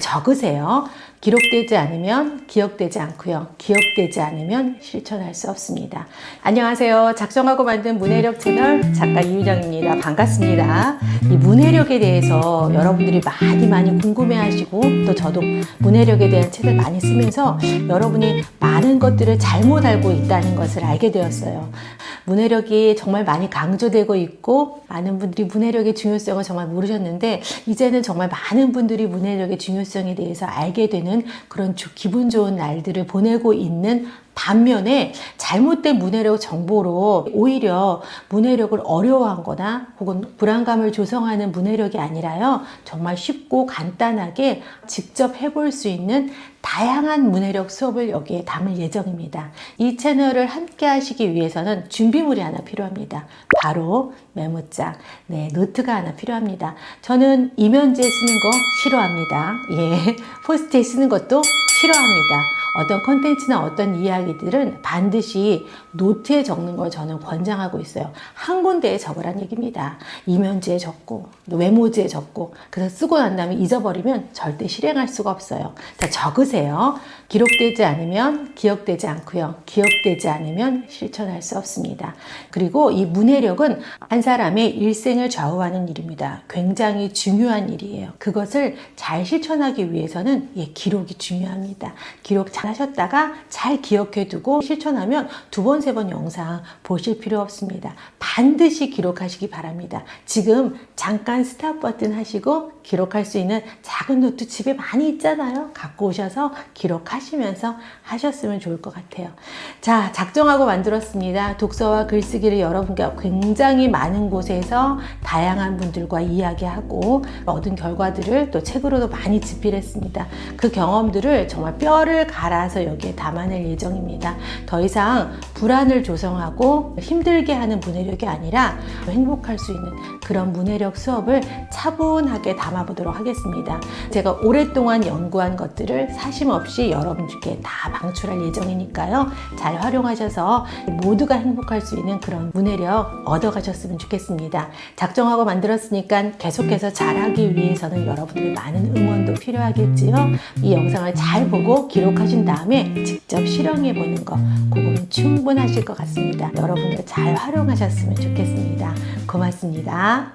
적으세요. 기록되지 않으면 기억되지 않고요. 기억되지 않으면 실천할 수 없습니다. 안녕하세요. 작성하고 만든 문해력 채널 작가 이유정입니다. 반갑습니다. 이 문해력에 대해서 여러분들이 많이 많이 궁금해하시고 또 저도 문해력에 대한 책을 많이 쓰면서 여러분이 많은 것들을 잘못 알고 있다는 것을 알게 되었어요. 문해력이 정말 많이 강조되고 있고 많은 분들이 문해력의 중요성을 정말 모르셨는데 이제는 정말 많은 분들이 문해력의 중요성에 대해서 알게 되는 그런 주- 기분 좋은 날들을 보내고 있는 반면에 잘못된 문해력 정보로 오히려 문해력을 어려워한 거나 혹은 불안감을 조성하는 문해력이 아니라요. 정말 쉽고 간단하게 직접 해볼 수 있는 다양한 문해력 수업을 여기에 담을 예정입니다. 이 채널을 함께 하시기 위해서는 준비물이 하나 필요합니다. 바로 메모장, 네, 노트가 하나 필요합니다. 저는 이면지에 쓰는 거 싫어합니다. 예, 포스트에 쓰는 것도 싫어합니다. 어떤 컨텐츠나 어떤 이야기들은 반드시 노트에 적는 걸 저는 권장하고 있어요. 한 군데에 적으란 얘기입니다. 이면지에 적고, 또 메모지에 적고, 그래서 쓰고 난 다음에 잊어버리면 절대 실행할 수가 없어요. 자, 적으세요. 기록되지 않으면 기억되지 않고요. 기억되지 않으면 실천할 수 없습니다. 그리고 이 문해력은 한 사람의 일생을 좌우하는 일입니다. 굉장히 중요한 일이에요. 그것을 잘 실천하기 위해서는 예, 기록이 중요합니다. 기록 잘 하셨다가 잘 기억해 두고 실천하면 두 번, 세 번 영상 보실 필요 없습니다. 반드시 기록하시기 바랍니다. 지금 잠깐 스탑 버튼 하시고 기록할 수 있는 작은 노트 집에 많이 있잖아요. 갖고 오셔서 기록하시면서 하셨으면 좋을 것 같아요. 자, 작정하고 만들었습니다. 독서와 글쓰기를 여러분과 굉장히 많은 곳에서 다양한 분들과 이야기하고 얻은 결과들을 또 책으로도 많이 집필했습니다. 그 경험들을 정말 뼈를 갈아 서 여기에 담아낼 예정입니다. 더 이상 불안을 조성하고 힘들게 하는 문해력이 아니라 행복할 수 있는 그런 문해력 수업을 차분하게 담아보도록 하겠습니다. 제가 오랫동안 연구한 것들을 사심 없이 여러분들께 다 방출할 예정이니까요. 잘 활용하셔서 모두가 행복할 수 있는 그런 문해력 얻어가셨으면 좋겠습니다. 작정하고 만들었으니까 계속해서 잘하기 위해서는 여러분들의 많은 응원도 필요하겠지요. 이 영상을 잘 보고 기록하신 다음에 직접 실행해 보는 거, 그거는 충분하실 것 같습니다. 여러분들 잘 활용하셨으면 좋겠습니다. 고맙습니다.